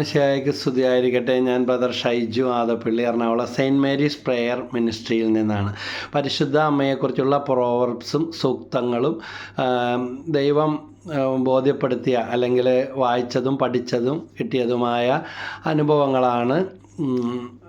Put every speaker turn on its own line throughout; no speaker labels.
ഈശോമിശിഹായ്ക്ക് സ്തുതിയായിരിക്കട്ടെ. ഞാൻ brother Shaiju Adappally Ernakulam Saint Mary's prayer മിനിസ്ട്രിയിൽ നിന്നാണ്. പരിശുദ്ധ അമ്മയെക്കുറിച്ചുള്ള പ്രോവർബ്സും സൂക്തങ്ങളും ദൈവം ബോധ്യപ്പെടുത്തിയ അല്ലെങ്കിൽ വായിച്ചതും പഠിച്ചതും കിട്ടിയതുമായ അനുഭവങ്ങളാണ്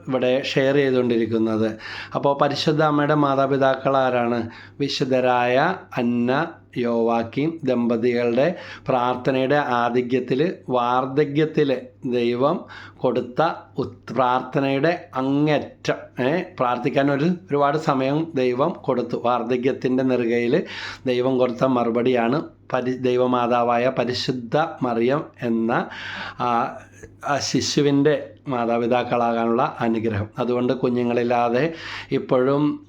ഇവിടെ ഷെയർ ചെയ്തുകൊണ്ടിരിക്കുന്നത്. അപ്പോൾ പരിശുദ്ധ അമ്മയുടെ മാതാപിതാക്കൾ ആരാണ്? വിശുദ്ധരായ അന്ന യോവാക്കിയും ദമ്പതികളുടെ പ്രാർത്ഥനയുടെ ആധിക്യത്തിൽ വാർദ്ധക്യത്തിൽ ദൈവം കൊടുത്ത പ്രാർത്ഥനയുടെ അങ്ങറ്റം പ്രാർത്ഥിക്കാൻ ഒരു ഒരുപാട് സമയം ദൈവം കൊടുത്തു. വാർദ്ധക്യത്തിന്റെ നെറുകയിൽ ദൈവം കൊടുത്ത മറുപടിയാണ് പരി ദൈവമാതാവായ പരിശുദ്ധ മറിയം എന്ന ആ, ശിശുവിന്റെ മാതാപിതാക്കളാകാനുള്ള അനുഗ്രഹം. അതുകൊണ്ട് കുഞ്ഞുങ്ങളില്ലാതെ ഇപ്പോഴും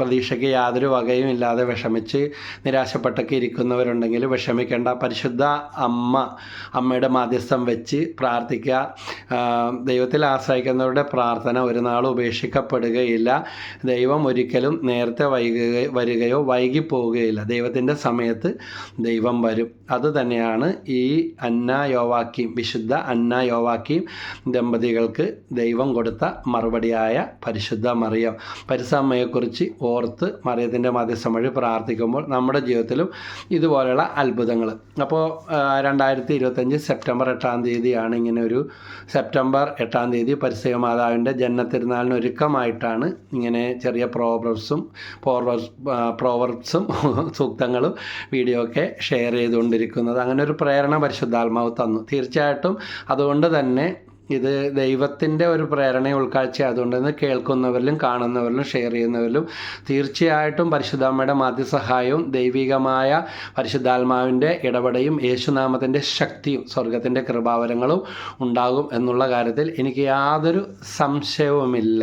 പ്രതീക്ഷയ്ക്ക് യാതൊരു വകയും ഇല്ലാതെ വിഷമിച്ച് നിരാശപ്പെട്ടൊക്കെ ഇരിക്കുന്നവരുണ്ടെങ്കിൽ വിഷമിക്കേണ്ട പരിശുദ്ധ അമ്മ അമ്മയുടെ മാധ്യസ്ഥം വെച്ച് പ്രാർത്ഥിക്കുക. ദൈവത്തിൽ ആശ്രയിക്കുന്നവരുടെ പ്രാർത്ഥന ഒരു നാൾ ഉപേക്ഷിക്കപ്പെടുകയില്ല. ദൈവം ഒരിക്കലും നേരത്തെ വൈകുക വരികയോ വൈകി പോവുകയില്ല ദൈവത്തിന്റെ സമയത്ത് ദൈവം വരും. അതുതന്നെയാണ് ഈ അന്ന യോവാക്കിയും വിശുദ്ധ അന്ന യോവാക്കിയും ദമ്പതികൾക്ക് ദൈവം കൊടുത്ത മറുപടിയായ പരിശുദ്ധ മറിയം. പരിസമ്മയെക്കുറിച്ച് ഓർത്ത് മറിയത്തിന്റെ മധ്യസ്ഥം വഴി പ്രാർത്ഥിക്കുമ്പോൾ നമ്മുടെ ജീവിതത്തിലും ഇതുപോലെയുള്ള അത്ഭുതങ്ങൾ. അപ്പോൾ രണ്ടായിരത്തി ഇരുപത്തഞ്ച് സെപ്റ്റംബർ എട്ടാം തീയതിയാണ് ഇങ്ങനെ ഒരു സെപ്റ്റംബർ എട്ടാം തീയതി പരിസയ മാതാവിന്റെ ജന്മത്തിരുന്നാളിന് ഒരുക്കമായിട്ടാണ് ഇങ്ങനെ ചെറിയ പ്രോവർബ്സും പ്രോവർബ്സും സൂക്തങ്ങളും വീഡിയോ ഒക്കെ ഷെയർ ചെയ്തുകൊണ്ടിരിക്കുന്നത്. അങ്ങനെ ഒരു പ്രേരണ പരിശുദ്ധാത്മാവ് തന്നു. തീർച്ചയായിട്ടും അതുകൊണ്ട് തന്നെ ഇത് ദൈവത്തിന്റെ ഒരു പ്രേരണ ഉൾക്കാഴ്ച അതുകൊണ്ട് തന്നെ കേൾക്കുന്നവരിലും കാണുന്നവരിലും ഷെയർ ചെയ്യുന്നവരിലും തീർച്ചയായിട്ടും പരിശുദ്ധാമ്മയുടെ മാധ്യസഹായവും ദൈവികമായ പരിശുദ്ധാത്മാവിന്റെ ഇടപെടയും യേശുനാമത്തിന്റെ ശക്തിയും സ്വർഗത്തിന്റെ കൃപാവരങ്ങളും ഉണ്ടാകും എന്നുള്ള കാര്യത്തിൽ എനിക്ക് യാതൊരു സംശയവുമില്ല.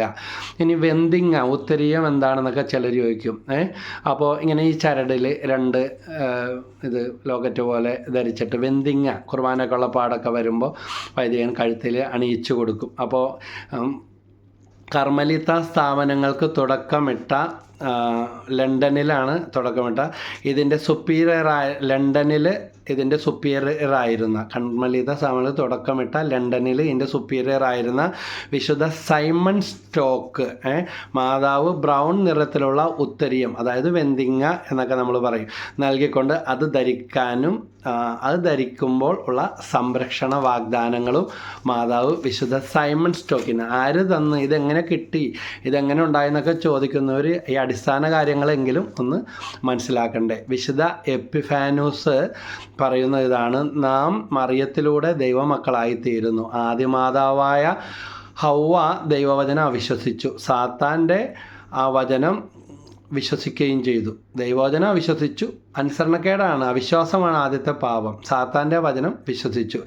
ഇനി വെന്തിങ്ങ ഉത്തരീയം എന്താണെന്നൊക്കെ ചിലർ ചോദിക്കും. ഏ? അപ്പോൾ ഇങ്ങനെ ഈ ചരടിൽ രണ്ട് ഇത് ലോക്കറ്റ് പോലെ ധരിച്ചിട്ട് വെന്തിങ്ങ കുർബാനക്കുള്ള പാടൊക്കെ വരുമ്പോൾ വൈദികൻ കഴുത്തിൽ അണിയിച്ചു കൊടുക്കും. അപ്പോൾ കർമ്മലിത സ്ഥാപനങ്ങൾക്ക് തുടക്കമിട്ട ലണ്ടനിലാണ് തുടക്കമിട്ട. ഇതിന്റെ സുപ്പീരിയറായ ലണ്ടനിൽ ഇതിന്റെ സുപ്പീരിയർ ആയിരുന്ന കർമ്മലിത സ്ഥാപനങ്ങൾ തുടക്കമിട്ട ലണ്ടനിൽ ഇതിന്റെ സുപ്പീരിയർ ആയിരുന്ന വിശുദ്ധ സൈമൺ സ്റ്റോക്ക് മാതാവ് ബ്രൗൺ നിറത്തിലുള്ള ഉത്തരീയം അതായത് വെന്തിങ്ങ എന്നൊക്കെ നമ്മൾ പറയും നൽകിക്കൊണ്ട് അത് ധരിക്കാനും അത് ധരിക്കുമ്പോൾ ഉള്ള സംരക്ഷണ വാഗ്ദാനങ്ങളും മാതാവ് വിശുദ്ധ സൈമൺ സ്റ്റോക്കിന് ആര് തന്ന് ഇതെങ്ങനെ കിട്ടി ഇതെങ്ങനെ ഉണ്ടായെന്നൊക്കെ ചോദിക്കുന്നവർ ഈ അടിസ്ഥാന കാര്യങ്ങളെങ്കിലും ഒന്ന് മനസ്സിലാക്കണ്ടേ. വിശുദ്ധ എപ്പിഫാനൂസ് പറയുന്ന ഇതാണ് നാം മറിയത്തിലൂടെ ദൈവമക്കളായി തീരുന്നു ആദ്യമാതാവായ ഹൗവ ദൈവവചനം അവിശ്വസിച്ചു. സാത്താന്റെ ആ വചനം വിശ്വസിക്കുകയും ചെയ്തു. ദൈവവചന വിശ്വസിച്ചു. അനുസരണക്കേടാണ്. അവിശ്വാസമാണ് ആദ്യത്തെ പാപം. സാത്താന്റെ വചനം വിശ്വസിച്ചു.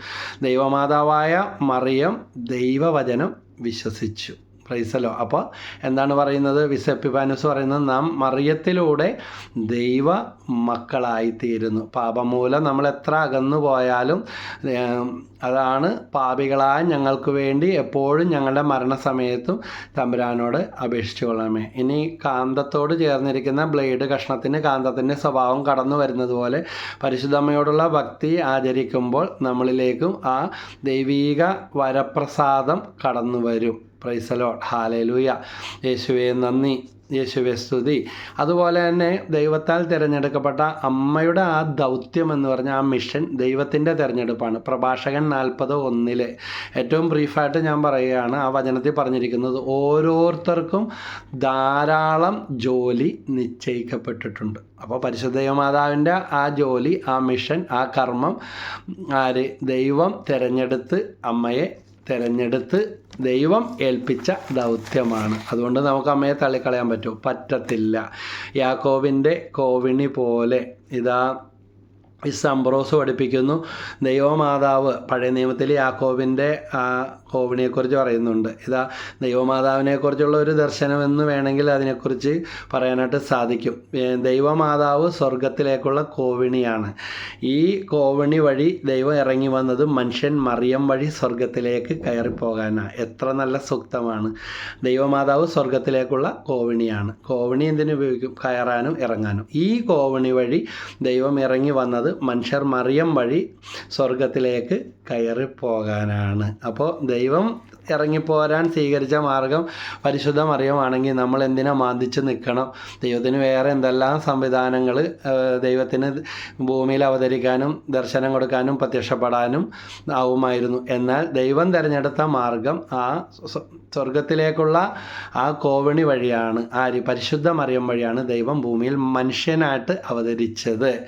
ദൈവമാതാവായ മറിയം ദൈവവചനം വിശ്വസിച്ചു. പ്രൈസലോ അപ്പോൾ എന്താണ് പറയുന്നത്? വിസപ്പിപ്പാനുസ് പറയുന്നത് നാം മറിയത്തിലൂടെ ദൈവ മക്കളായിത്തീരുന്നു. പാപം മൂലം നമ്മൾ എത്ര അകന്നു പോയാലും അതാണ് പാപികളായ ഞങ്ങൾക്ക് വേണ്ടി എപ്പോഴും ഞങ്ങളുടെ മരണസമയത്തും തമ്പുരാനോട് അപേക്ഷിച്ചു കൊള്ളണമേ. ഇനി കാന്തത്തോട് ചേർന്നിരിക്കുന്ന ബ്ലേഡ് കഷ്ണത്തിന് കാന്തത്തിന്റെ സ്വഭാവം കടന്നു വരുന്നത് പോലെ പരിശുദ്ധമ്മയോടുള്ള ഭക്തി ആചരിക്കുമ്പോൾ നമ്മളിലേക്കും ആ ദൈവീക വരപ്രസാദം കടന്നു വരും. പ്രൈസലോട്ട് ഹാലലൂയ യേശുവെ നന്ദി. യേശുവെ സ്തുതി. അതുപോലെ തന്നെ ദൈവത്താൽ തിരഞ്ഞെടുക്കപ്പെട്ട അമ്മയുടെ ആ ദൗത്യം എന്ന് പറഞ്ഞ ആ മിഷൻ ദൈവത്തിന്റെ തിരഞ്ഞെടുപ്പാണ്. പ്രഭാഷകൻ നാൽപ്പത് ഒന്നിലെ. ഏറ്റവും ബ്രീഫായിട്ട് ഞാൻ പറയുകയാണ് ആ വചനത്തിൽ പറഞ്ഞിരിക്കുന്നത് ഓരോരുത്തർക്കും ധാരാളം ജോലി നിശ്ചയിക്കപ്പെട്ടിട്ടുണ്ട്. അപ്പോൾ പരിശുദ്ധ മാതാവിന്റെ ആ ജോലി ആ മിഷൻ ആ കർമ്മം ആര്? ദൈവം തിരഞ്ഞെടുത്ത് അമ്മയെ തിരഞ്ഞെടുത്ത് ദൈവം ഏൽപ്പിച്ച ദൗത്യമാണ്. അതുകൊണ്ട് നമുക്ക് അമ്മയെ തള്ളിക്കളയാൻ പറ്റുമോ പറ്റത്തില്ല. യാക്കോബിന്റെ കോവിണി പോലെ ഇതാ വിസ് അംബ്രോസ് പഠിപ്പിക്കുന്നു. ദൈവമാതാവ് പഴയ നിയമത്തിൽ യാക്കോബിന്റെ ആ കോവിണിയെക്കുറിച്ച് പറയുന്നുണ്ട്. ഇതാ ദൈവമാതാവിനെക്കുറിച്ചുള്ള ഒരു ദർശനം എന്ന് വേണമെങ്കിൽ അതിനെക്കുറിച്ച് പറയാനായിട്ട് സാധിക്കും. ദൈവമാതാവ് സ്വർഗത്തിലേക്കുള്ള കോവിണിയാണ്. ഈ കോവിണി വഴി ദൈവം ഇറങ്ങി വന്നത് മനുഷ്യൻ മറിയം വഴി സ്വർഗത്തിലേക്ക് കയറിപ്പോകാനാണ് എത്ര നല്ല സൂക്തമാണ്. ദൈവമാതാവ് സ്വർഗത്തിലേക്കുള്ള കോവിണിയാണ്. കോവിണി എന്തിനു ഉപയോഗിക്കും? കയറാനും ഇറങ്ങാനും. ഈ കോവിണി വഴി ദൈവം ഇറങ്ങി വന്നത് മനുഷ്യർ മറിയം വഴി സ്വർഗത്തിലേക്ക് കയറിപ്പോകാനാണ്. അപ്പോൾ ദൈവം ഇറങ്ങിപ്പോരാൻ സ്വീകരിച്ച മാർഗം പരിശുദ്ധ മറിയമാണെങ്കിൽ നമ്മൾ എന്തിനാ മാന്തിച്ച് നിൽക്കണം? ദൈവത്തിന് വേറെ എന്തെല്ലാം സംവിധാനങ്ങൾ ദൈവത്തിന് ഭൂമിയിൽ അവതരിക്കാനും ദർശനം കൊടുക്കാനും പ്രത്യക്ഷപ്പെടാനും ആവുമായിരുന്നു. എന്നാൽ ദൈവം തിരഞ്ഞെടുത്ത മാർഗം ആ സ്വ- സ്വർഗത്തിലേക്കുള്ള ആ കോവണി വഴിയാണ് ആര് പരിശുദ്ധ മറിയം വഴിയാണ് ദൈവം ഭൂമിയിൽ മനുഷ്യനായിട്ട് അവതരിച്ചത്.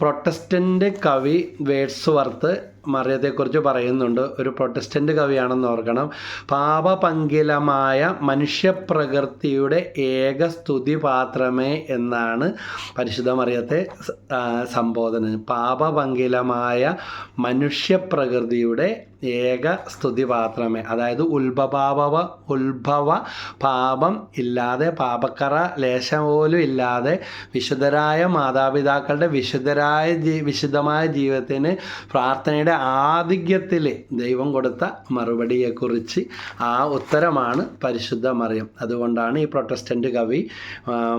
പ്രൊട്ടസ്റ്റന്റ് കവി വേഡ്സ്വർത്ത് മറിയത്തെക്കുറിച്ച് പറയുന്നുണ്ട്. ഒരു പ്രൊട്ടസ്റ്റന്റ് കവിയാണെന്ന് ഓർക്കണം. പാപപങ്കിലമായ മനുഷ്യപ്രകൃതിയുടെ ഏക സ്തുതി പാത്രമേ എന്നാണ് പരിശുദ്ധ മറിയത്തെ സംബോധന. പാപപങ്കിലമായ മനുഷ്യപ്രകൃതിയുടെ ഏക സ്തുതി പാത്രമേ അതായത് ഉത്ഭവ ഉത്ഭവ പാപം ഇല്ലാതെ പാപക്കറ ലേശം പോലും ഇല്ലാതെ വിശുദ്ധരായ മാതാപിതാക്കളുടെ വിശുദ്ധരായ വിശുദ്ധമായ ജീവിതത്തിന് പ്രാർത്ഥനയുടെ ആധിക്യത്തിൽ ദൈവം കൊടുത്ത മറുപടിയെക്കുറിച്ച് ആ ഉത്തരമാണ് പരിശുദ്ധ മറിയം. അതുകൊണ്ടാണ് ഈ പ്രൊട്ടസ്റ്റന്റ് കവി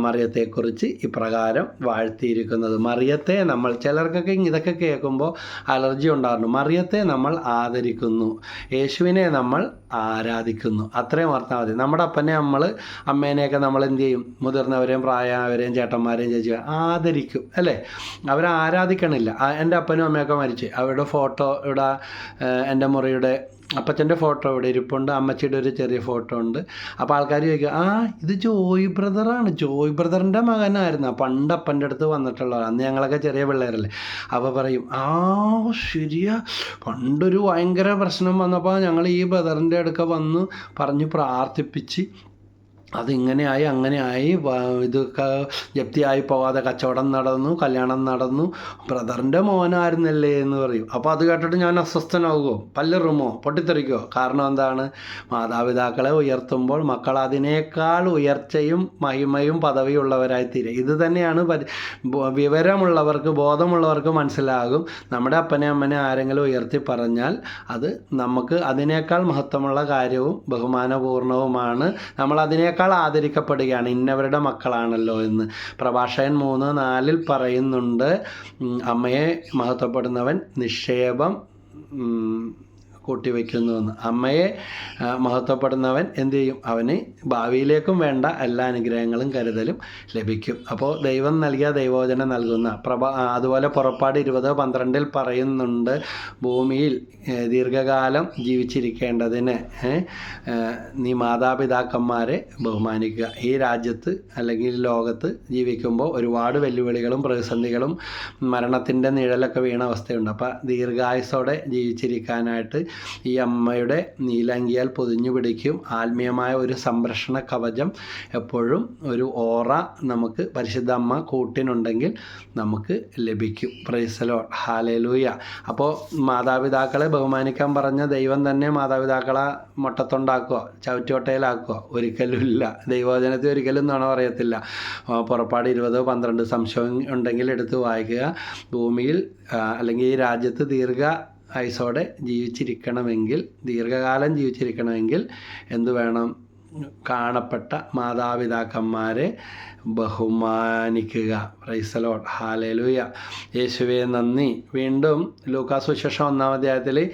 മറിയത്തെക്കുറിച്ച് ഇപ്രകാരം വാഴ്ത്തിയിരിക്കുന്നത്. മറിയത്തെ നമ്മൾ ചിലർക്കൊക്കെ ഇതൊക്കെ കേൾക്കുമ്പോൾ അലർജി ഉണ്ടാകുന്നു മറിയത്തെ നമ്മൾ ആദരിക്കുന്നു യേശുവിനെ നമ്മൾ ആരാധിക്കുന്നു. അത്രയും ഓർത്താൽ മതി. നമ്മുടെ അപ്പനെ നമ്മൾ അമ്മേനെയൊക്കെ നമ്മൾ എന്ത് ചെയ്യും? മുതിർന്നവരെയും പ്രായമായവരെയും ചേട്ടന്മാരെയും ചേച്ചി ആദരിക്കും അല്ലേ? അവരെ ആരാധിക്കണില്ല. എന്റെ അപ്പനും അമ്മയൊക്കെ മരിച്ചു. അവരുടെ ഫോട്ടോ ഇവിടെ എന്റെ മുറിയുടെ അപ്പച്ചന്റെ ഫോട്ടോ ഇവിടെ ഇരിപ്പുണ്ട് അമ്മച്ചിയുടെ ഒരു ചെറിയ ഫോട്ടോ ഉണ്ട്. അപ്പോൾ ആൾക്കാർ ചോദിക്കുക ആ ഇത് ജോയ് ബ്രദറാണ്. ജോയ് ബ്രദറിന്റെ മകനായിരുന്നു. പണ്ട് അപ്പന്റെ അടുത്ത് വന്നിട്ടുള്ള അന്ന് ഞങ്ങളൊക്കെ ചെറിയ പിള്ളേരല്ലേ. അപ്പോൾ പറയും ആ ശരിയാ. പണ്ടൊരു ഭയങ്കര പ്രശ്നം വന്നപ്പോൾ ഞങ്ങൾ ഈ ബ്രദറിന്റെ അടുക്ക വന്ന് പറഞ്ഞ് പ്രാർത്ഥിപ്പിച്ച് അതിങ്ങനെയായി അങ്ങനെയായി ഇത് ജപ്തി ജപ്തിയായി പോവാതെ കച്ചവടം നടന്നു കല്യാണം നടന്നു. ബ്രദറിന്റെ മോനായിരുന്നല്ലേ എന്ന് പറയും. അപ്പോൾ അത് കേട്ടിട്ട് ഞാൻ അസ്വസ്ഥനാകുമോ പല്ലെറുമോ പൊട്ടിത്തെറിക്കോ കാരണം എന്താണ്? മാതാപിതാക്കളെ ഉയർത്തുമ്പോൾ മക്കൾ അതിനേക്കാൾ ഉയർച്ചയും മഹിമയും പദവിയുള്ളവരായി തീരും ഇത് തന്നെയാണ് വിവരമുള്ളവർക്ക് ബോധമുള്ളവർക്ക് മനസ്സിലാകും. നമ്മുടെ അപ്പനെ അമ്മനെ ആരെങ്കിലും ഉയർത്തി പറഞ്ഞാൽ അത് നമുക്ക് അതിനേക്കാൾ മഹത്വമുള്ള കാര്യവും ബഹുമാനപൂർണവുമാണ്. നമ്മൾ അതിനേക്കാൾ ആദരിക്കപ്പെടുകയാണ്. ഇന്നവരുടെ മക്കളാണല്ലോ എന്ന് പ്രഭാഷകൻ മൂന്ന് നാലിൽ പറയുന്നുണ്ട്. അമ്മയെ മഹത്വപ്പെടുന്നവൻ നിക്ഷേപം കൂട്ടിവെക്കുന്നുവെന്ന്. അമ്മയെ മഹത്വപ്പെടുന്നവൻ എന്തു ചെയ്യും? അവന് ഭാവിയിലേക്കും വേണ്ട എല്ലാ അനുഗ്രഹങ്ങളും കരുതലും ലഭിക്കും. അപ്പോൾ ദൈവം നൽകിയ ദൈവോചനം നൽകുന്ന പ്രഭ അതുപോലെ പുറപ്പാട് ഇരുപത് പന്ത്രണ്ടിൽ പറയുന്നുണ്ട് ഭൂമിയിൽ ദീർഘകാലം ജീവിച്ചിരിക്കേണ്ടതിന് നീ മാതാപിതാക്കന്മാരെ ബഹുമാനിക്കുക. ഈ രാജ്യത്ത് അല്ലെങ്കിൽ ലോകത്ത് ജീവിക്കുമ്പോൾ ഒരുപാട് വെല്ലുവിളികളും പ്രതിസന്ധികളും മരണത്തിന്റെ നിഴലൊക്കെ വീണ അവസ്ഥയുണ്ട്. അപ്പോൾ ദീർഘായുസോടെ ജീവിച്ചിരിക്കാനായിട്ട് ഈ അമ്മയുടെ നീലങ്കിയാൽ പൊതിഞ്ഞു പിടിക്കും. ആത്മീയമായ ഒരു സംരക്ഷണ കവചം. എപ്പോഴും ഒരു ഓറ നമുക്ക് പരിശുദ്ധ അമ്മ കൂട്ടിനുണ്ടെങ്കിൽ നമുക്ക് ലഭിക്കും. പ്രൈസലോ ഹാലേലൂയ അപ്പോൾ മാതാപിതാക്കളെ ബഹുമാനിക്കാൻ പറഞ്ഞ ദൈവം തന്നെ മാതാപിതാക്കളെ മുട്ടത്തൊണ്ടാക്കുക ചവിറ്റുകൊട്ടയിലാക്കുക. ഒരിക്കലും ഇല്ല. ദൈവവചനത്തിൽ ഒരിക്കലും എന്നാണോ പറയത്തില്ല. പുറപ്പാട് ഇരുപത് പന്ത്രണ്ട് സംശയം ഉണ്ടെങ്കിൽ എടുത്ത് വായിക്കുക. ഭൂമിയിൽ അല്ലെങ്കിൽ ഈ രാജ്യത്ത് ദീർഘ ആയുസോടെ ജീവിച്ചിരിക്കണമെങ്കിൽ ദീർഘകാലം ജീവിച്ചിരിക്കണമെങ്കിൽ എന്തു വേണം കാണപ്പെട്ട മാതാപിതാക്കന്മാരെ ബഹുമാനിക്കുക. റൈസലോൺ ഹാലേലൂയ യേശുവെ നന്ദി. വീണ്ടും ലൂക്കാസ് വിശേഷം ഒന്നാം അധ്യായത്തിൽ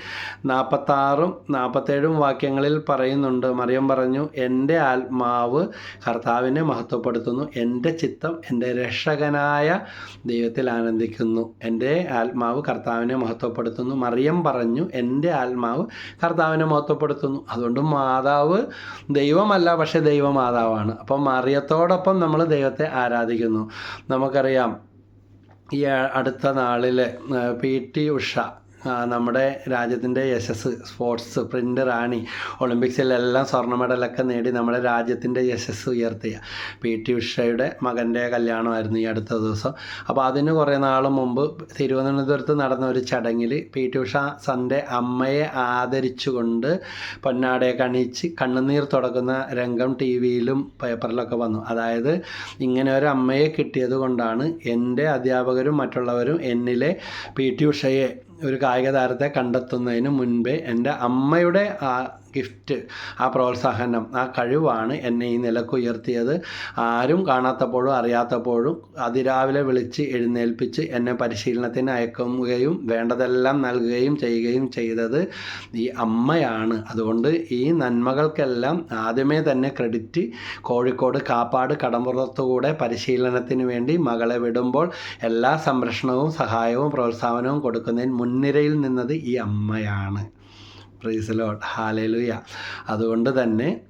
നാൽപ്പത്താറും നാൽപ്പത്തേഴും വാക്യങ്ങളിൽ പറയുന്നുണ്ട്. മറിയം പറഞ്ഞു എന്റെ ആത്മാവ് കർത്താവിനെ മഹത്വപ്പെടുത്തുന്നു. എന്റെ ചിത്തം എന്റെ രക്ഷകനായ ദൈവത്തിൽ ആനന്ദിക്കുന്നു. എന്റെ ആത്മാവ് കർത്താവിനെ മഹത്വപ്പെടുത്തുന്നു. മറിയം പറഞ്ഞു എന്റെ ആത്മാവ് കർത്താവിനെ മഹത്വപ്പെടുത്തുന്നു. അതുകൊണ്ട് മാതാവ് ദൈവമല്ല പക്ഷേ ദൈവമാതാവാണ്. അപ്പം മറിയത്തോടൊപ്പം നമ്മൾ ദൈവത്തെ ആരാധിക്കുന്നു. നമുക്കറിയാം ഈ അടുത്ത നാളിൽ പി ടി ഉഷ നമ്മുടെ രാജ്യത്തിന്റെ യശസ് സ്പോർട്സ് പ്രിന്റ് റാണി ഒളിമ്പിക്സിലെല്ലാം സ്വർണ മെഡലൊക്കെ നേടി നമ്മുടെ രാജ്യത്തിന്റെ യശസ് ഉയർത്തിയ പി ടി ഉഷയുടെ മകന്റെ കല്യാണമായിരുന്നു ഈ അടുത്ത ദിവസം. അപ്പോൾ അതിന് കുറേ നാൾ മുമ്പ് തിരുവനന്തപുരത്ത് നടന്ന ഒരു ചടങ്ങിൽ പി ടി ഉഷ സന്റെ അമ്മയെ ആദരിച്ചുകൊണ്ട് പൊന്നാടയൊക്കെ അണിയിച്ച് കണ്ണുനീർ തുടക്കുന്ന രംഗം ടി വിയിലും പേപ്പറിലൊക്കെ വന്നു. അതായത് ഇങ്ങനെ ഒരു അമ്മയെ കിട്ടിയത് കൊണ്ടാണ് എന്റെ അധ്യാപകരും മറ്റുള്ളവരും എന്നിലെ പി ടി ഉഷയെ ഒരു കായിക താരത്തെ കണ്ടെത്തുന്നതിന് മുൻപേ എന്റെ അമ്മയുടെ ആ ഗിഫ്റ്റ് ആ പ്രോത്സാഹനം ആ കഴിവാണ് എന്നെ ഈ നിലയ്ക്ക് ഉയർത്തിയത്. ആരും കാണാത്തപ്പോഴും അറിയാത്തപ്പോഴും അതിരാവിലെ വിളിച്ച് എഴുന്നേൽപ്പിച്ച് എന്നെ പരിശീലനത്തിന് അയക്കുകയും വേണ്ടതെല്ലാം നൽകുകയും ചെയ്യുകയും ചെയ്തത് ഈ അമ്മയാണ്. അതുകൊണ്ട് ഈ നന്മകൾക്കെല്ലാം ആദ്യമേ തന്നെ ക്രെഡിറ്റ് കോഴിക്കോട് കാപ്പാട് കടമ്പുറത്തുകൂടെ പരിശീലനത്തിന് വേണ്ടി മകളെ വിടുമ്പോൾ എല്ലാ സംരക്ഷണവും സഹായവും പ്രോത്സാഹനവും കൊടുക്കുന്നതിന് മുൻനിരയിൽ നിന്നത് ഈ അമ്മയാണ്. പ്രീസലോട്ട് ഹാലലുയ അതുകൊണ്ട് തന്നെ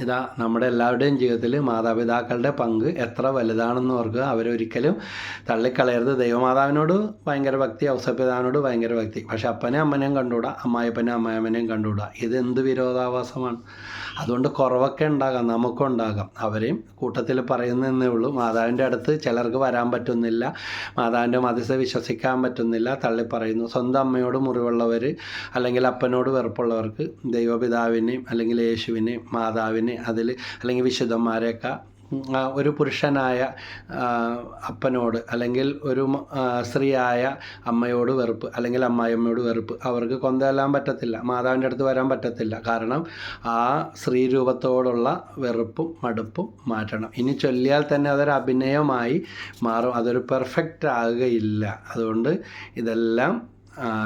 ഇതാ നമ്മുടെ എല്ലാവരുടെയും ജീവിതത്തിൽ മാതാപിതാക്കളുടെ പങ്ക് എത്ര വലുതാണെന്ന് ഓർക്കുക. അവരൊരിക്കലും തള്ളിക്കളയരുത്. ദൈവമാതാവിനോട് ഭയങ്കര ഭക്തി ഔസപിതാവിനോട് ഭയങ്കര ഭക്തി. പക്ഷെ അപ്പനെ അമ്മനെയും കണ്ടുകൂടാ? അമ്മായിപ്പനെ അമ്മായമ്മനെയും കണ്ടുകൂടാ? ഇത് എന്ത് വിരോധാഭാസമാണ്? അതുകൊണ്ട് കുറവൊക്കെ ഉണ്ടാകാം നമുക്കും ഉണ്ടാകാം. അവരെയും കൂട്ടത്തിൽ പറയുന്നതേ ഉള്ളൂ. മാതാവിന്റെ അടുത്ത് ചിലർക്ക് വരാൻ പറ്റുന്നില്ല മാതാവിന്റെ മതസ്ഥ വിശ്വസിക്കാൻ പറ്റുന്നില്ല തള്ളി പറയുന്നു. സ്വന്തം അമ്മയോട് മുറിവുള്ളവർ അല്ലെങ്കിൽ അപ്പനോട് വെറുപ്പുള്ളവർക്ക് ദൈവപിതാവിനെയും അല്ലെങ്കിൽ യേശുവിനെയും മാതാവിനെ അതിൽ അല്ലെങ്കിൽ വിശുദ്ധന്മാരെയൊക്കെ ഒരു പുരുഷനായ അപ്പനോട് അല്ലെങ്കിൽ ഒരു സ്ത്രീയായ അമ്മയോട് വെറുപ്പ് അല്ലെങ്കിൽ അമ്മായിയമ്മയോട് വെറുപ്പ് അവർക്ക് കൊന്തല്ലാൻ പറ്റത്തില്ല മാതാവിന്റെ അടുത്ത് വരാൻ പറ്റത്തില്ല. കാരണം ആ സ്ത്രീ രൂപത്തോടുള്ള വെറുപ്പും മടുപ്പും മാറ്റണം. ഇനി ചൊല്ലിയാൽ തന്നെ അതൊരു അഭിനയമായി മാറും. അതൊരു പെർഫെക്റ്റ് ആകുകയില്ല. അതുകൊണ്ട് ഇതെല്ലാം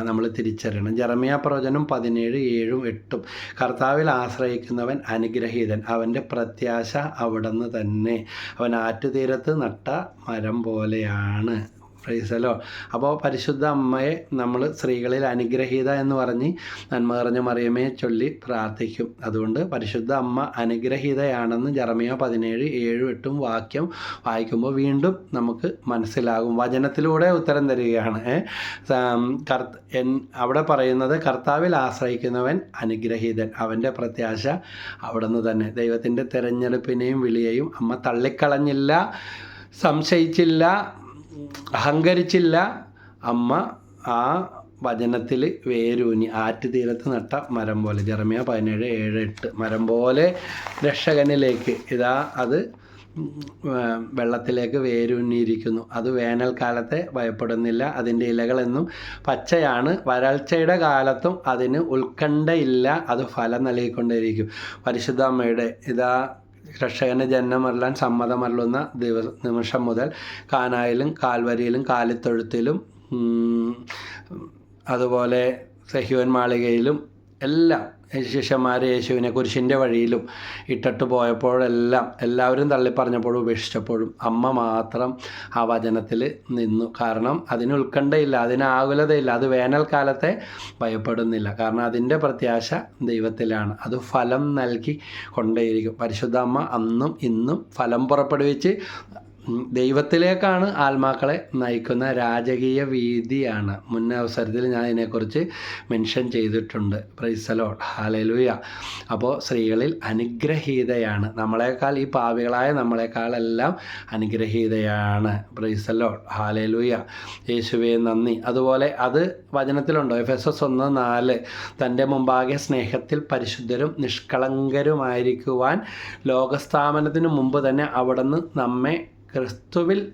നമ്മൾ തിരിച്ചറിയണം. ജറമിയ പ്രവചനം പതിനേഴ് ഏഴും എട്ടും. കർത്താവിൽ ആശ്രയിക്കുന്നവൻ അനുഗ്രഹീതൻ. അവന്റെ പ്രത്യാശ അവിടുന്ന് തന്നെ. അവൻ ആറ്റുതീരത്ത് നട്ട മരം പോലെയാണ്. ഫ്രൈസലോ അപ്പോൾ പരിശുദ്ധ അമ്മയെ നമ്മൾ സ്ത്രീകളിൽ അനുഗ്രഹീത എന്ന് പറഞ്ഞ് നന്മ നിറഞ്ഞ മറിയമ്മയെ ചൊല്ലി പ്രാർത്ഥിക്കും. അതുകൊണ്ട് പരിശുദ്ധ അമ്മ അനുഗ്രഹീതയാണെന്ന് ജറമിയ പതിനേഴ് ഏഴും എട്ടും വാക്യം വായിക്കുമ്പോൾ വീണ്ടും നമുക്ക് മനസ്സിലാകും. വചനത്തിലൂടെ ഉത്തരം തരികയാണ്. കർത്ത എൻ അവിടെ പറയുന്നത് കർത്താവിൽ ആശ്രയിക്കുന്നവൻ അനുഗ്രഹീതൻ. അവന്റെ പ്രത്യാശ അവിടുന്ന് തന്നെ. ദൈവത്തിന്റെ തിരഞ്ഞെടുപ്പിനെയും വിളിയെയും അമ്മ തള്ളിക്കളഞ്ഞില്ല സംശയിച്ചില്ല അഹങ്കരിച്ചില്ല. അമ്മ ആ വചനത്തിൽ വേരൂന്നി. ആറ്റുതീരത്ത് നട്ട മരം പോലെ. ജെറമിയ പതിനേഴ് ഏഴ് എട്ട് മരം പോലെ രക്ഷകനിലേക്ക്. ഇതാ അത് വെള്ളത്തിലേക്ക് വേരൂന്നിയിരിക്കുന്നു. അത് വേനൽക്കാലത്തെ ഭയപ്പെടുന്നില്ല. അതിന്റെ ഇലകളെന്നും പച്ചയാണ്. വരൾച്ചയുടെ കാലത്തും അതിന് ഉത്കണ്ഠയില്ല. അത് ഫലം നൽകിക്കൊണ്ടേയിരിക്കും. പരിശുദ്ധ അമ്മയുടെ ഇതാ രക്ഷകന് ജന്മമല്ലാൻ സമ്മതമല്ലുന്ന ദിവസ നിമിഷം മുതൽ കാനായിലും കാൽവരിയിലും കാലിത്തൊഴുത്തിലും അതുപോലെ സഹ്യോൻ മാളികയിലും എല്ലാം ശിഷ്യന്മാർ യേശുവിനെ കുരിശിന്റെ വഴിയിലും ഇട്ടിട്ട് പോയപ്പോഴെല്ലാം എല്ലാവരും തള്ളിപ്പറഞ്ഞപ്പോഴും ഉപേക്ഷിച്ചപ്പോഴും അമ്മ മാത്രം ആ വചനത്തിൽ നിന്നു. കാരണം അതിന് ഉത്കണ്ഠയില്ല അതിന് ആകുലതയില്ല അത് വേനൽക്കാലത്തെ ഭയപ്പെടുന്നില്ല. കാരണം അതിന്റെ പ്രത്യാശ ദൈവത്തിലാണ്. അത് ഫലം നൽകി കൊണ്ടേയിരിക്കും. പരിശുദ്ധ അമ്മ അന്നും ഇന്നും ഫലം പുറപ്പെടുവിച്ച് ദൈവത്തിലേക്കാണ് ആത്മാക്കളെ നയിക്കുന്ന രാജകീയ വീതിയാണ്. മുൻ അവസരത്തിൽ ഞാൻ ഇതിനെക്കുറിച്ച് മെൻഷൻ ചെയ്തിട്ടുണ്ട്. പ്രൈസലോ ഹാലലൂയ അപ്പോൾ സ്ത്രീകളിൽ അനുഗ്രഹീതയാണ്. നമ്മളെക്കാൾ ഈ പാവികളായ നമ്മളെക്കാളെല്ലാം അനുഗ്രഹീതയാണ്. പ്രൈസലോ ഹാലലൂയ യേശുവെ നന്ദി. അതുപോലെ അത് വചനത്തിലുണ്ടോ? എഫ് എസ് എസ് ഒന്ന് നാല്. തന്റെ മുമ്പാകെ സ്നേഹത്തിൽ പരിശുദ്ധരും നിഷ്കളങ്കരുമായിരിക്കുവാൻ ലോകസ്ഥാപനത്തിന് മുമ്പ് തന്നെ അവിടുന്ന് നമ്മെ ക്രിസ്തുവിൽ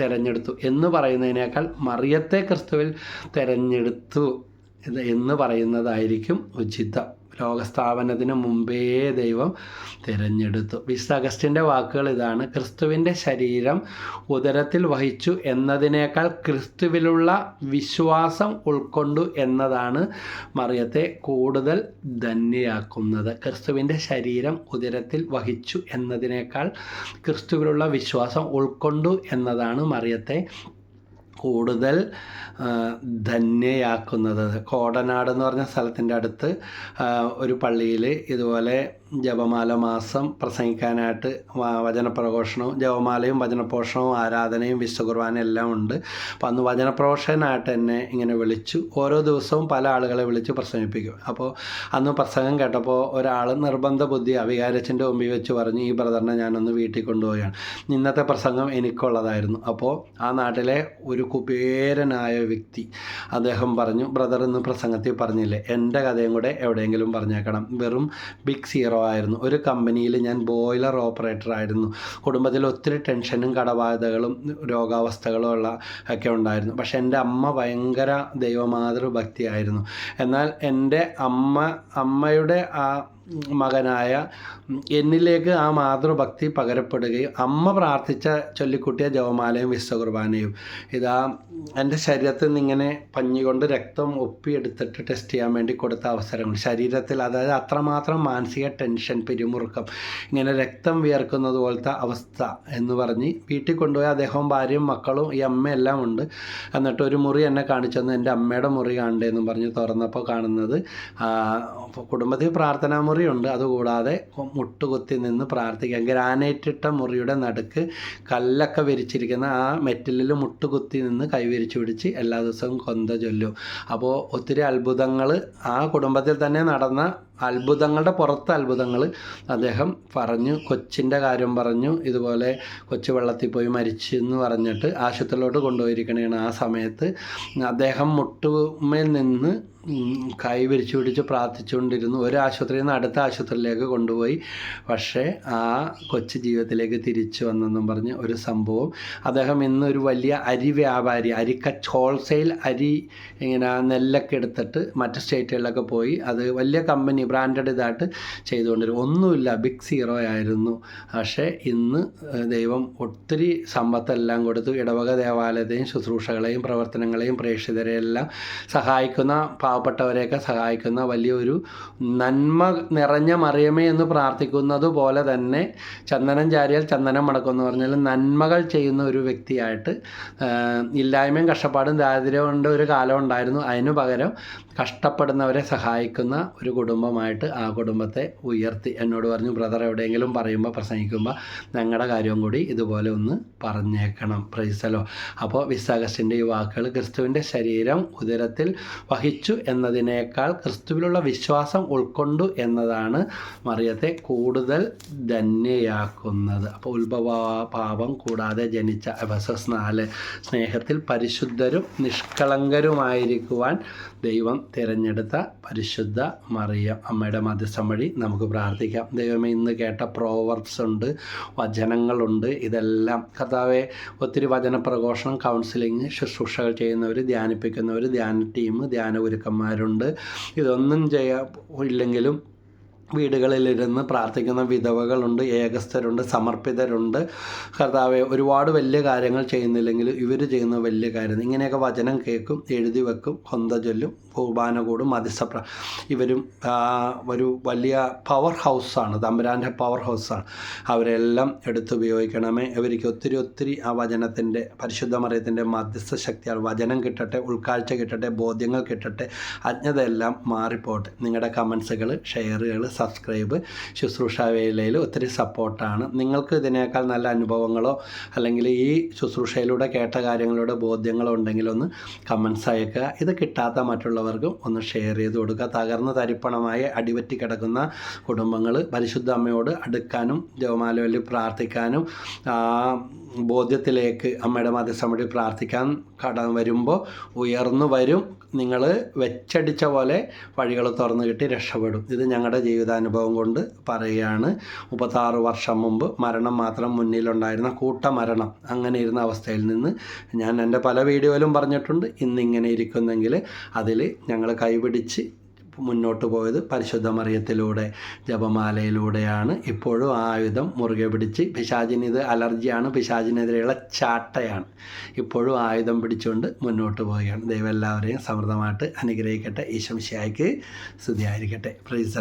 തിരഞ്ഞെടുത്തു എന്ന് പറയുന്നതിനേക്കാൾ മറിയത്തെ ക്രിസ്തുവിൽ തിരഞ്ഞെടുത്തു എന്ന് പറയുന്നതായിരിക്കും ഉചിതം. ലോകസ്ഥാപനത്തിന് മുമ്പേ ദൈവം തിരഞ്ഞെടുത്തു. വിശുദ്ധ അഗസ്റ്റിന്റെ വാക്കുകൾ ഇതാണ്. ക്രിസ്തുവിന്റെ ശരീരം ഉദരത്തിൽ വഹിച്ചു എന്നതിനേക്കാൾ ക്രിസ്തുവിലുള്ള വിശ്വാസം ഉൾക്കൊണ്ടു എന്നതാണ് മറിയത്തെ കൂടുതൽ ധന്യയാക്കുന്നത്. ക്രിസ്തുവിന്റെ ശരീരം ഉദരത്തിൽ വഹിച്ചു എന്നതിനേക്കാൾ ക്രിസ്തുവിലുള്ള വിശ്വാസം ഉൾക്കൊണ്ടു എന്നതാണ് മറിയത്തെ കൂടുതൽ ധന്യയാക്കുന്നത്. കോടനാട് എന്ന് പറഞ്ഞ സ്ഥലത്തിന്റെ അടുത്ത് ഒരു പള്ളിയിൽ ഇതുപോലെ ജപമാല മാസം പ്രസംഗിക്കാനായിട്ട് വചനപ്രഘോഷണവും ജപമാലയും വചനപോഷണവും ആരാധനയും വിശുദ്ധ എല്ലാം ഉണ്ട്. അപ്പോൾ അന്ന് വചനപ്രഘോഷനായിട്ട് എന്നെ ഇങ്ങനെ വിളിച്ചു. ഓരോ ദിവസവും പല ആളുകളെ വിളിച്ച് പ്രസംഗിപ്പിക്കും. അപ്പോൾ അന്ന് പ്രസംഗം കേട്ടപ്പോൾ ഒരാൾ നിർബന്ധ ബുദ്ധി അവികാരച്ചന്റെ മുമ്പിൽ വെച്ച് പറഞ്ഞു ഈ ബ്രദറിനെ ഞാനൊന്ന് വീട്ടിൽ കൊണ്ടുപോവുകയാണ്. ഇന്നത്തെ പ്രസംഗം എനിക്കുള്ളതായിരുന്നു. അപ്പോൾ ആ നാട്ടിലെ ഒരു കുബേരനായ വ്യക്തി അദ്ദേഹം പറഞ്ഞു ബ്രദർ ഇന്ന് പ്രസംഗത്തിൽ പറഞ്ഞില്ലേ? എന്റെ കഥയും കൂടെ എവിടെയെങ്കിലും പറഞ്ഞേക്കണം. വെറും ബിഗ് സീറോ ആയിരുന്നു. ഒരു കമ്പനിയിൽ ഞാൻ ബോയിലർ ഓപ്പറേറ്റർ ആയിരുന്നു. കുടുംബത്തിൽ ഒത്തിരി ടെൻഷനും കടബാധകളും രോഗാവസ്ഥകളും ഉള്ള ഒക്കെ ഉണ്ടായിരുന്നു. പക്ഷെ എന്റെ അമ്മ ഭയങ്കര ദൈവമാതൃഭക്തിയായിരുന്നു എന്നാൽ എന്റെ അമ്മ അമ്മയുടെ ആ മകനായ എന്നിലേക്ക് ആ മാതൃഭക്തി പകരപ്പെടുകയും അമ്മ പ്രാർത്ഥിച്ച ചൊല്ലിക്കുട്ടിയ ജവമാലയും വിശ്വകുർബാനയും. ഇതാ എന്റെ ശരീരത്തിൽ നിന്ന് ഇങ്ങനെ പഞ്ഞി കൊണ്ട് രക്തം ഒപ്പിയെടുത്തിട്ട് ടെസ്റ്റ് ചെയ്യാൻ വേണ്ടി കൊടുത്ത അവസരങ്ങൾ. ശരീരത്തിൽ അതായത് അത്രമാത്രം മാനസിക ടെൻഷൻ പിരിമുറുക്കം ഇങ്ങനെ രക്തം വിയർക്കുന്നത് പോലത്തെ അവസ്ഥ എന്ന് പറഞ്ഞ് വീട്ടിൽ കൊണ്ടുപോയി അദ്ദേഹവും ഭാര്യയും മക്കളും ഈ അമ്മയെല്ലാം ഉണ്ട്. എന്നിട്ട് ഒരു മുറി എന്നെ കാണിച്ചു തന്നു എന്റെ അമ്മയുടെ മുറി കാണണ്ടേന്നും പറഞ്ഞ് തുറന്നപ്പോൾ കാണുന്നത് കുടുംബത്തിൽ പ്രാർത്ഥനാ മുറിയുണ്ട്. അതുകൂടാതെ മുട്ടുകുത്തി നിന്ന് പ്രാർത്ഥിക്കാം ഗ്രാനൈറ്റ് ഇട്ട മുറിയുടെ നടുക്ക് കല്ലൊക്കെ വിരിച്ചിരിക്കുന്ന ആ മെറ്റലിൽ മുട്ടുകുത്തി നിന്ന് കൈവിരിച്ചു പിടിച്ച് എല്ലാ ദിവസവും കൊന്ത ചൊല്ലും. അപ്പോൾ ഒത്തിരി അത്ഭുതങ്ങൾ ആ കുടുംബത്തിൽ തന്നെ നടന്ന അത്ഭുതങ്ങളുടെ പുറത്ത് അത്ഭുതങ്ങൾ അദ്ദേഹം പറഞ്ഞു കൊച്ചിന്റെ കാര്യം പറഞ്ഞു ഇതുപോലെ കൊച്ചു വെള്ളത്തിൽ പോയി മരിച്ചു എന്ന് പറഞ്ഞിട്ട് ആശുപത്രിയിലോട്ട് കൊണ്ടുപോയിരിക്കണേണ് ആ സമയത്ത്. അദ്ദേഹം മുട്ടുമേൽ നിന്ന് കൈ വിരിച്ചു പിടിച്ച് പ്രാർത്ഥിച്ചുകൊണ്ടിരുന്നു. ഒരു ആശുപത്രിയിൽ നിന്ന് അടുത്ത ആശുപത്രിയിലേക്ക് കൊണ്ടുപോയി. പക്ഷേ ആ കൊച്ചു ജീവിതത്തിലേക്ക് തിരിച്ചു വന്നെന്നും പറഞ്ഞ് ഒരു സംഭവം. അദ്ദേഹം ഇന്ന് ഒരു വലിയ അരി വ്യാപാരി അരിക്കച്ച് ഹോൾസെയിൽ അരി ഇങ്ങനെ നെല്ലൊക്കെ എടുത്തിട്ട് മറ്റ് സ്റ്റേറ്റുകളിലൊക്കെ പോയി. അത് വലിയ കമ്പനി ബ്രാൻഡഡ് ഇതായിട്ട് ചെയ്തുകൊണ്ടിരുന്നു ഒന്നുമില്ല ബിഗ് സീറോ ആയിരുന്നു. പക്ഷേ ഇന്ന് ദൈവം ഒത്തിരി സമ്പത്തെല്ലാം കൊടുത്തു ഇടവക ദേവാലയത്തെയും ശുശ്രൂഷകളെയും പ്രവർത്തനങ്ങളെയും പ്രേക്ഷിതരെയെല്ലാം സഹായിക്കുന്ന പാവപ്പെട്ടവരെയൊക്കെ സഹായിക്കുന്ന വലിയൊരു നന്മ നിറഞ്ഞ മറിയമേ എന്ന് പ്രാർത്ഥിക്കുന്നത് പോലെ തന്നെ ചന്ദനം ചാരിയാൽ ചന്ദനം മടക്കുമെന്ന് പറഞ്ഞാൽ നന്മകൾ ചെയ്യുന്ന ഒരു വ്യക്തിയായിട്ട് ഇല്ലായ്മയും കഷ്ടപ്പാടും ദാരിദ്ര്യം കൊണ്ട് ഒരു കാലം ഉണ്ടായിരുന്നു. അതിനു പകരം കഷ്ടപ്പെടുന്നവരെ സഹായിക്കുന്ന ഒരു കുടുംബമായിട്ട് ആ കുടുംബത്തെ ഉയർത്തി. എന്നോട് പറഞ്ഞു ബ്രദർ എവിടെയെങ്കിലും പറയുമ്പോൾ പ്രസംഗിക്കുമ്പോൾ ഞങ്ങളുടെ കാര്യവും കൂടി ഇതുപോലെ ഒന്ന് പറഞ്ഞേക്കണം. പ്രൈസലോ അപ്പോൾ വിസാഗസ്റ്റിന്റെ ഈ വാക്കുകൾ ക്രിസ്തുവിന്റെ ശരീരം ഉദരത്തിൽ വഹിച്ചു എന്നതിനേക്കാൾ ക്രിസ്തുവിലുള്ള വിശ്വാസം ഉൾക്കൊണ്ടു എന്നതാണ് മറിയത്തെ കൂടുതൽ ധന്യയാക്കുന്നത്. അപ്പോൾ ഉത്ഭവ പാപം കൂടാതെ ജനിച്ച എഫസസ് നാല് സ്നേഹത്തിൽ പരിശുദ്ധരും നിഷ്കളങ്കരുമായിരിക്കുവാൻ ദൈവം തിരഞ്ഞെടുത്ത പരിശുദ്ധ മറിയ അമ്മയുടെ മധ്യസ്ഥം വഴി നമുക്ക് പ്രാർത്ഥിക്കാം. ദൈവമേ ഇന്ന് കേട്ട പ്രോവർബ്സ് ഉണ്ട് വചനങ്ങളുണ്ട്. ഇതെല്ലാം കർത്താവെ ഒത്തിരി വചന പ്രഘോഷണം കൗൺസിലിംഗ് ശുശ്രൂഷകൾ ചെയ്യുന്നവർ ധ്യാനിപ്പിക്കുന്നവർ ധ്യാന ടീം ധ്യാന ഗുരുക്കന്മാരുണ്ട്. ഇതൊന്നും ചെയ്യാ ഇല്ലെങ്കിലും വീടുകളിലിരുന്ന് പ്രാർത്ഥിക്കുന്ന വിധവകളുണ്ട് ഏകസ്ഥരുണ്ട് സമർപ്പിതരുണ്ട്. കർത്താവെ ഒരുപാട് വലിയ കാര്യങ്ങൾ ചെയ്യുന്നില്ലെങ്കിൽ ഇവർ ചെയ്യുന്ന വലിയ കാര്യം. ഇങ്ങനെയൊക്കെ വചനം കേൾക്കും എഴുതി വെക്കും കൊന്ത ചൊല്ലും. കുർബാന കൂടും മതിസപ്ര ഇവരും ഒരു വലിയ പവർ ഹൗസാണ് തമ്പുരാന്റെ പവർ ഹൗസാണ് അവരെല്ലാം എടുത്ത് ഉപയോഗിക്കണമേ. ഇവർക്ക് ഒത്തിരി ഒത്തിരി ആ വചനത്തിന്റെ പരിശുദ്ധ മറിയത്തിന്റെ മധ്യസ്ഥ ശക്തിയാണ്. വചനം കിട്ടട്ടെ ഉൾക്കാഴ്ച കിട്ടട്ടെ ബോധ്യങ്ങൾ കിട്ടട്ടെ അജ്ഞതയെല്ലാം മാറിപ്പോട്ടെ. നിങ്ങളുടെ കമൻസുകൾ ഷെയറുകൾ സബ്സ്ക്രൈബ് ശുശ്രൂഷ വേലയിൽ ഒത്തിരി സപ്പോർട്ടാണ്. നിങ്ങൾക്ക് ഇതിനേക്കാൾ നല്ല അനുഭവങ്ങളോ അല്ലെങ്കിൽ ഈ ശുശ്രൂഷയിലൂടെ കേട്ട കാര്യങ്ങളുടെ ബോധ്യങ്ങളോ ഉണ്ടെങ്കിൽ ഒന്ന് കമൻസ് അയക്കുക. ഇത് കിട്ടാത്ത മറ്റുള്ളവർക്കും ഒന്ന് ഷെയർ ചെയ്ത് കൊടുക്കുക. തകർന്ന തരിപ്പണമായി അടിപറ്റി കിടക്കുന്ന കുടുംബങ്ങൾ പരിശുദ്ധ അമ്മയോട് അടുക്കാനും ജവമാലവല്ലി പ്രാർത്ഥിക്കാനും ബോധ്യത്തിലേക്ക് അമ്മയുടെ മധ്യസ്ഥമടി പ്രാർത്ഥിക്കാൻ കടം വരുമ്പോൾ ഉയർന്നു വരും. നിങ്ങൾ വെച്ചടിച്ച പോലെ വഴികൾ തുറന്നു കിട്ടി രക്ഷപ്പെടും. ഇത് ഞങ്ങളുടെ ജീവിതാനുഭവം കൊണ്ട് പറയുകയാണ്. മുപ്പത്താറ് വർഷം മുമ്പ് മരണം മാത്രം മുന്നിലുണ്ടായിരുന്ന കൂട്ടമരണം അങ്ങനെ ഇരുന്ന അവസ്ഥയിൽ നിന്ന് ഞാൻ എന്റെ പല വീഡിയോയിലും പറഞ്ഞിട്ടുണ്ട്. ഇന്നിങ്ങനെ ഇരിക്കുന്നെങ്കിൽ അതിൽ ഞങ്ങൾ കൈപിടിച്ച് മുന്നോട്ട് പോയത് പരിശുദ്ധ മറിയത്തിലൂടെ ജപമാലയിലൂടെയാണ്. ഇപ്പോഴും ആ ആയുധം മുറുകെ പിടിച്ച് പിശാചിന് ഇത് അലർജിയാണ് പിശാചിനെതിരെയുള്ള ചാട്ടയാണ്. ഇപ്പോഴും ആയുധം പിടിച്ചുകൊണ്ട് മുന്നോട്ട് പോവുകയാണ്. ദൈവം എല്ലാവരെയും സമൃദ്ധമായിട്ട് അനുഗ്രഹിക്കട്ടെ. ഈശംശിയായിക്ക് സ്തുതിയായിരിക്കട്ടെ. പ്രൈസ്